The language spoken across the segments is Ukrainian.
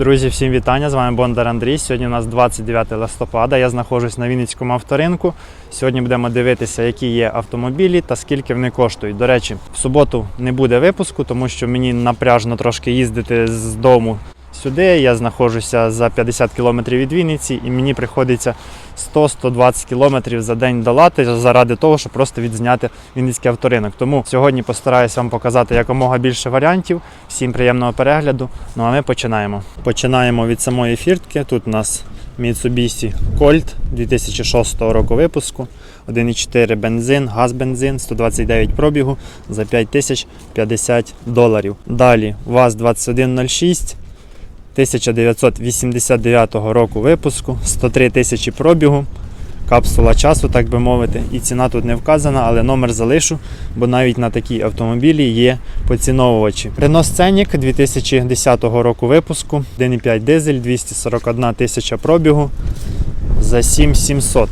Друзі, всім вітання! З вами Бондар Андрій. Сьогодні у нас 29 листопада. Я знаходжусь на Вінницькому авторинку. Сьогодні будемо дивитися, які є автомобілі та скільки вони коштують. До речі, в суботу не буде випуску, тому що мені напряжно трошки їздити з дому сюди. Я знаходжуся за 50 кілометрів від Вінниці, і мені приходиться 100-120 кілометрів за день долати заради того, щоб просто відзняти Вінницький авторинок. Тому сьогодні постараюся вам показати якомога більше варіантів. Всім приємного перегляду. Ну а ми починаємо. Починаємо від самої фіртки. Тут у нас Mitsubishi Colt 2006 року випуску. 1,4 бензин, газ бензин, 129 пробігу за 5050 доларів. Далі ВАЗ-2106 1989 року випуску, 103 тисячі пробігу, капсула часу, так би мовити, і ціна тут не вказана, але номер залишу, бо навіть на такій автомобілі є поціновувачі. Renault Scenic 2010 року випуску, 1,5 дизель, 241 тисяча пробігу за 7700.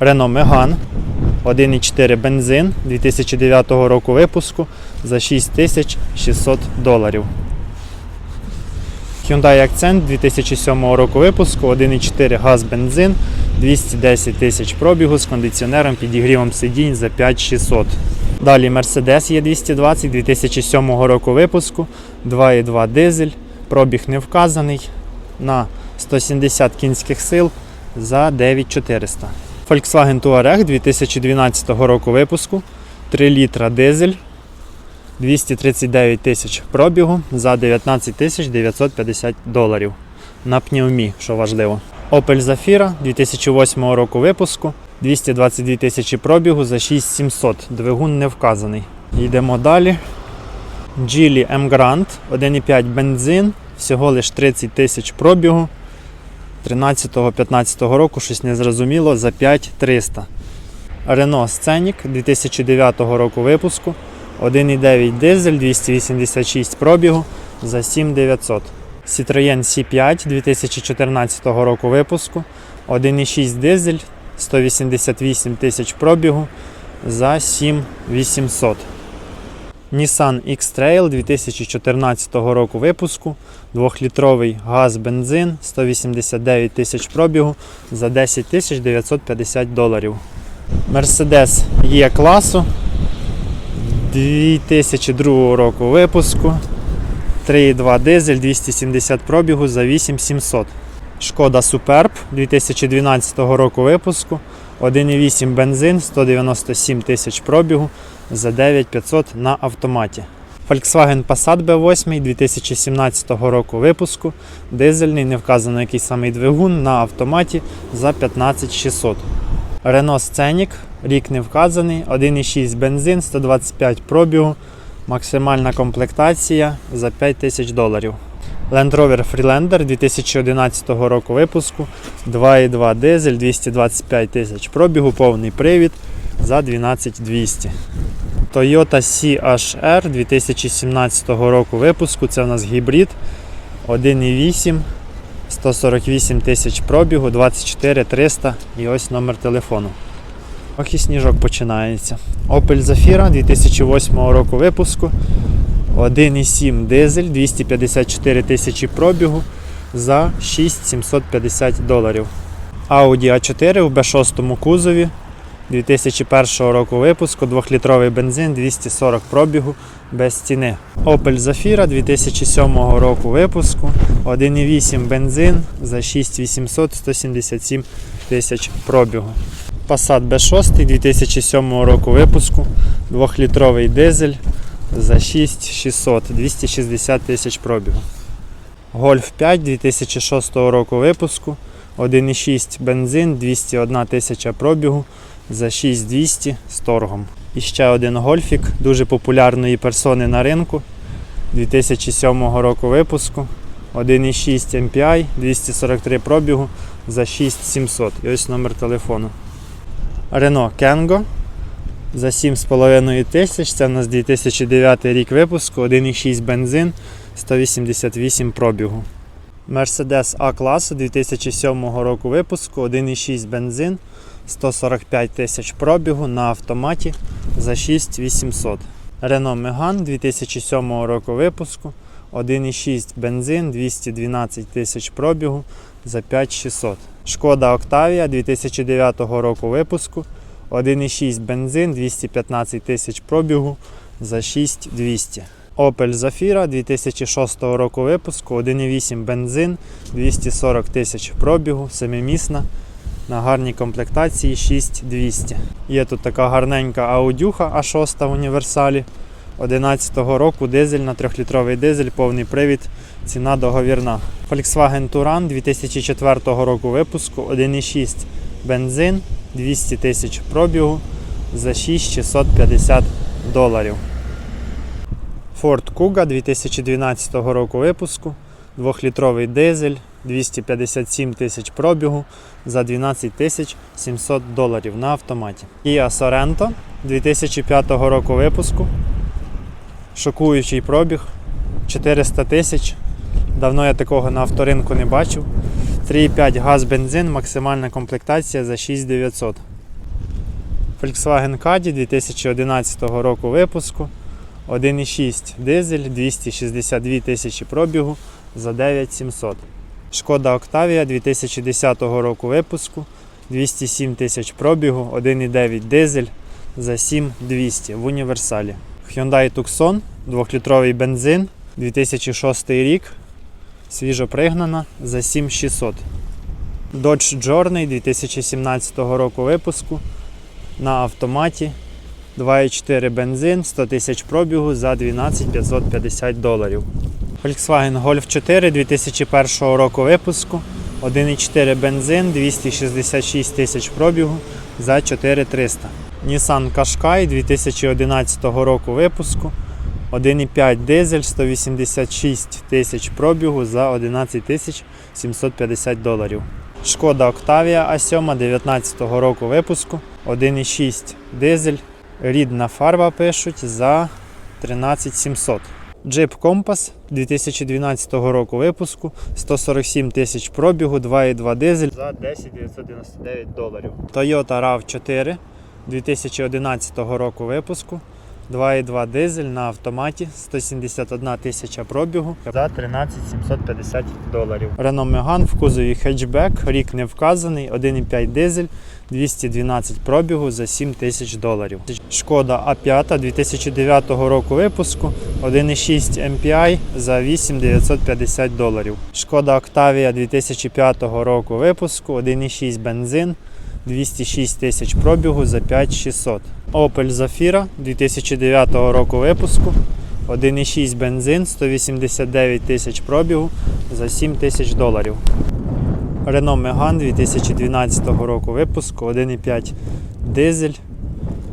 Renault Megane 1,4 бензин 2009 року випуску за 6600 доларів. Hyundai Accent 2007 року випуску, 1,4 газ бензин, 210 тисяч пробігу з кондиціонером, підігрівом сидінь за 5600. Далі Mercedes E220 2007 року випуску, 2,2 дизель, пробіг не вказаний на 170 кінських сил за 9400. Volkswagen Touareg 2012 року випуску, 3 літра дизель, 239 тисяч пробігу за 19 тисяч 950 доларів. На пневмі, що важливо. Opel Zafira 2008 року випуску, 222 тисячі пробігу за 6700. Двигун не вказаний. Йдемо далі. Geely M Grand 1,5 бензин, всього лише 30 тисяч пробігу. 13-15 року щось незрозуміло за 5300. Renault Scenic 2009 року випуску. 1,9 дизель, 286 пробігу за 7900. Citroën C5 2014 року випуску. 1,6 дизель, 188 тисяч пробігу за 7800. Nissan X-Trail 2014 року випуску. 2-літровий газ бензин 189 тисяч пробігу за 10 950 доларів. Mercedes є класу 2002 року випуску. 3,2 дизель, 270 пробігу за 8700. Шкода Superb 2012 року випуску. 1,8 бензин, 197 тисяч пробігу за 9500 на автоматі. Volkswagen Passat B8 2017 року випуску. Дизельний, не вказано який самий двигун на автоматі за 15600. Renault Scenic, рік не вказаний, 1,6 бензин, 125 пробігу, максимальна комплектація за 5000 доларів. Land Rover Freelander 2011 року випуску, 2,2 дизель, 225 тисяч пробігу, повний привід за 12200. Toyota CHR 2017 року випуску, це у нас гібрид 1,8 148 тисяч пробігу, 24 300 і ось номер телефону. Ох і сніжок починається. Opel Zafira 2008 року випуску. 1,7 дизель, 254 тисячі пробігу за 6750 доларів. Audi A4 в B6 кузові 2001 року випуску, 2-літровий бензин, 240 пробігу без ціни. Opel Zafira 2007 року випуску, 1,8 бензин за 6800 177 тисяч пробігу. Passat B6 2007 року випуску, 2-літровий дизель за 6600 260 тисяч пробігу. Golf 5 2006 року випуску, 1,6 бензин, 201 тисяча пробігу за 6200 з торгом. І ще один гольфік дуже популярної персони на ринку 2007 року випуску. 1,6 MPI, 243 пробігу за 6700. І ось номер телефону. Renault Kangoo за 7,5 тисяч. Це у нас 2009 рік випуску, 1,6 бензин, 188 пробігу. Mercedes A класу 2007 року випуску, 1,6 бензин, 145 тисяч пробігу на автоматі за 6800. Renault Megane 2007 року випуску, 1,6 бензин, 212 тисяч пробігу за 5600. Шкода Октавія 2009 року випуску. 1,6 бензин, 215 тисяч пробігу за 6200. Opel Zafira 2006 року випуску, 1,8 бензин, 240 тисяч пробігу, семимісна, на гарній комплектації 6200. Є тут така гарненька аудюха А6 в універсалі. 11 року дизель на 3-літровий дизель, повний привід, ціна договірна. Volkswagen Touran 2004 року випуску, 1,6 бензин, 200 тисяч пробігу за 6650 доларів. Ford Kuga 2012 року випуску, 2-літровий дизель, 257 тисяч пробігу за 12 тисяч 700 доларів на автоматі. Kia Sorento 2005 року випуску, шокуючий пробіг 400 тисяч. Давно я такого на авторинку не бачив. 3,5 газ бензин, максимальна комплектація за 6900. Volkswagen Caddy 2011 року випуску. 1,6 дизель, 262 тисячі пробігу за 9700. Шкода Octavia 2010 року випуску. 207 тисяч пробігу, 1,9 дизель за 7200 в універсалі. Hyundai Tucson, 2-літровий бензин, 2006 рік, свіжо пригнана за 7600. Dodge Journey 2017 року випуску на автоматі. 2,4 бензин, 100 тисяч пробігу за 12 550 доларів. Volkswagen Golf 4 2001 року випуску. 1,4 бензин, 266 тисяч пробігу за 4300. Nissan Qashqai 2011 року випуску. 1,5 дизель, 186 тисяч пробігу за 11 тисяч 750 доларів. Шкода Octavia A7 19 року випуску. 1,6 дизель, рідна фарба пишуть за 13700. Jeep Compass 2012 року випуску, 147 тисяч пробігу, 2,2 дизель за 10 999 доларів. Toyota RAV4 2011 року випуску, 2,2 дизель на автоматі, 171 тисяча пробігу за 13 750 доларів. Renault Megane в кузові хетчбек, рік не вказаний, 1,5 дизель, 212 пробігу за 7 тисяч доларів. Шкода А5 2009 року випуску, 1,6 MPI за 8 950 доларів. Шкода Octavia 2005 року випуску, 1,6 бензин, 206 тисяч пробігу за 5600. Opel Zafira 2009 року випуску, 1,6 бензин, 189 тисяч пробігу за 7 тисяч доларів. Renault Megane 2012 року випуску, 1,5 дизель,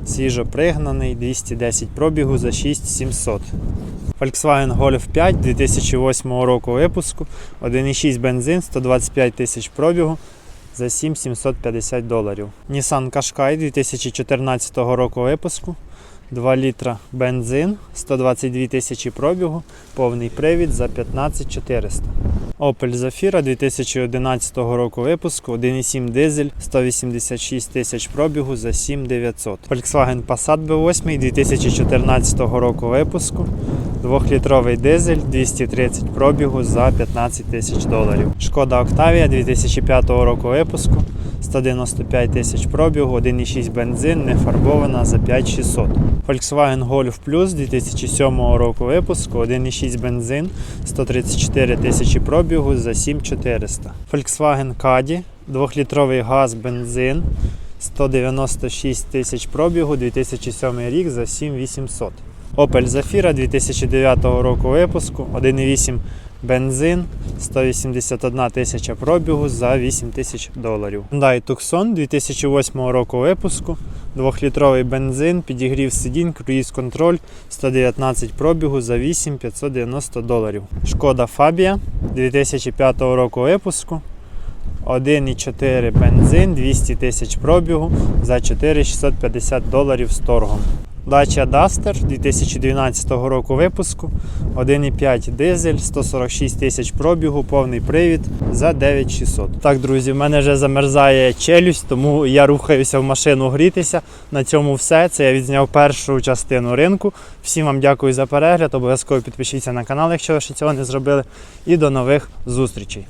свіжо пригнаний, 210 пробігу за 6700. Volkswagen Golf 5 2008 року випуску, 1,6 бензин, 125 тисяч пробігу за 7750 доларів. Nissan Qashqai 2014 року випуску, 2 літра бензин, 122 тисячі пробігу, повний привід за 15400. Opel Zafira 2011 року випуску, 1,7 дизель, 186 тисяч пробігу за 7900. Volkswagen Passat B8 2014 року випуску, 2-літровий дизель, 230 пробігу за 15 тисяч доларів. Шкода Octavia 2005 року випуску, 195 тисяч пробігу, 1,6 бензин, не фарбована за 5600. Volkswagen Golf Plus 2007 року випуску, 1,6 бензин, 134 тисячі пробігу за 7400. Volkswagen Caddy, 2-літровий газ бензин, 196 тисяч пробігу, 2007 рік за 7800. Opel Zafira 2009 року випуску, 1,8 бензин, 181 тисяча пробігу за 8 тисяч доларів. Hyundai Tucson 2008 року випуску, 2-літровий бензин, підігрів сидінь, круїз контроль, 119 пробігу за 8 590 доларів. Шкода Fabia 2005 року випуску. 1,4 бензин, 200 тисяч пробігу за 4650 доларів з торгом. Dacia Duster 2012 року випуску, 1,5 дизель, 146 тисяч пробігу, повний привід за 9600. Так, друзі, в мене вже замерзає челюсть, тому я рухаюся в машину грітися. На цьому все. Це я відзняв першу частину ринку. Всім вам дякую за перегляд. Обов'язково підпишіться на канал, якщо ви ще цього не зробили. І до нових зустрічей.